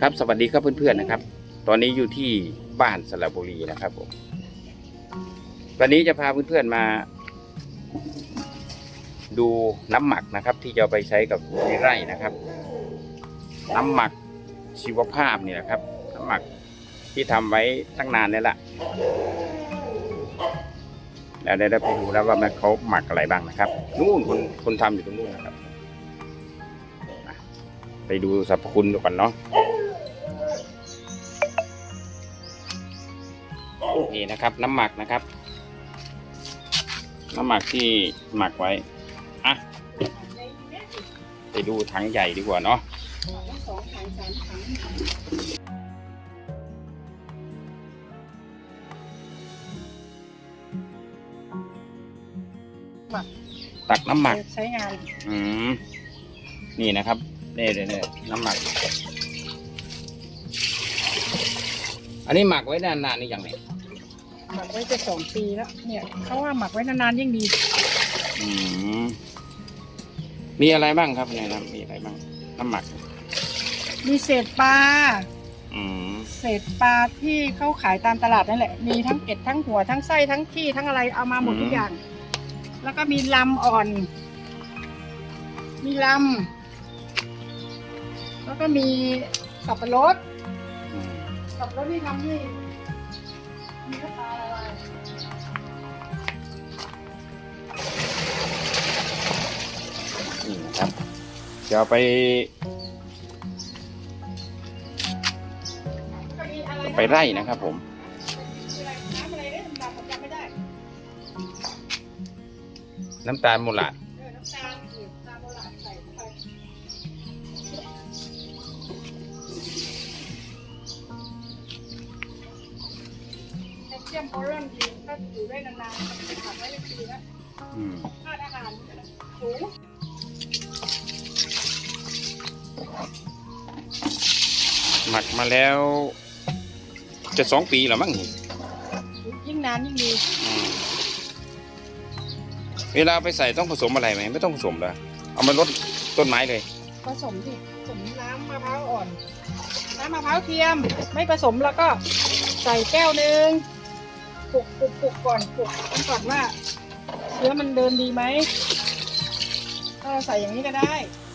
ครับสวัสดีครับเพื่อนๆนะครับ ตอนนี้อยู่ที่บ้านสระบุรีนะครับผมวันนี้จะพาเพื่อนๆมา ดูน้ำหมักนะครับ ที่จะไปใช้กับในไร่นะครับ น้ำหมักชีวภาพนี่นะครับ น้ำหมักที่ทำไว้ตั้งนานนี่แหละแล้วได้ไปดูแล้วว่ามันเขาหมักอะไรบ้างนะครับนู่นคนคนทำอยู่ตรงนู้นนะครับไปดูสรรพคุณดูก่อนเนาะ นี่นะครับ น้ำหมักนะครับ น้ำหมักที่หมักไว้อะไปดูถังใหญ่ดีกว่าเนาะสองถังสามถังตักน้ำหมักใช้งาน อืม นี่นะครับนี่นี่นี่น้ำหมัก อันนี้หมักไว้นานๆนี่อย่างไร หมักไว้จะสองปีแล้วเนี่ยเขาว่าหมักไว้นานๆยิ่งดี อืมมีอะไรบ้างครับเนี่ยนะมีอะไรบ้าง น้ำหมัก มีเศษปลาอืมเศษปลาที่เขาขายตามตลาดนั่นแหละ มีทั้งเกล็ดทั้งหัวทั้งไส้ทั้งขี้ทั้งอะไรเอามาหมดทุกอย่าง แล้วก็มีลำอ่อน มีลำแล้วก็มีสับปะรด อืม สับปะรดที่ทำที่ จะเอาไปก็มีอะไรนะไปไร่นะครับผมอะไรน้ำอะไรเนี่ยน้ำตาลผมจำไม่ได้น้ำตาลมูลาดเออน้ำตาลนี่น้ำตาลโบราณใส่เข้าไปแคลเซียมโพแลมดีถ้าอยู่ได้นานๆมันขับไว้เป็นปีแล้วอืมธาตุอาหารสู หมักมาแล้ว จะสองปีแล้วมั้งนี่ยิ่งนานยิ่งดีอืมเวลาไปใส่ต้องผสมอะไรไหมไม่ต้องผสมเลยเอามาลดต้นไม้เลย ผสมสิผสมน้ำมะพร้าวอ่อน น้ำมะพร้าวเทียม ไม่ผสมแล้วก็ใส่แก้วหนึ่งปลุกปลุกปลุกก่อนปลุกกันก่อนว่าเชื้อมันเดินดีไหมถ้าเราใส่อย่างนี้ก็ได้อ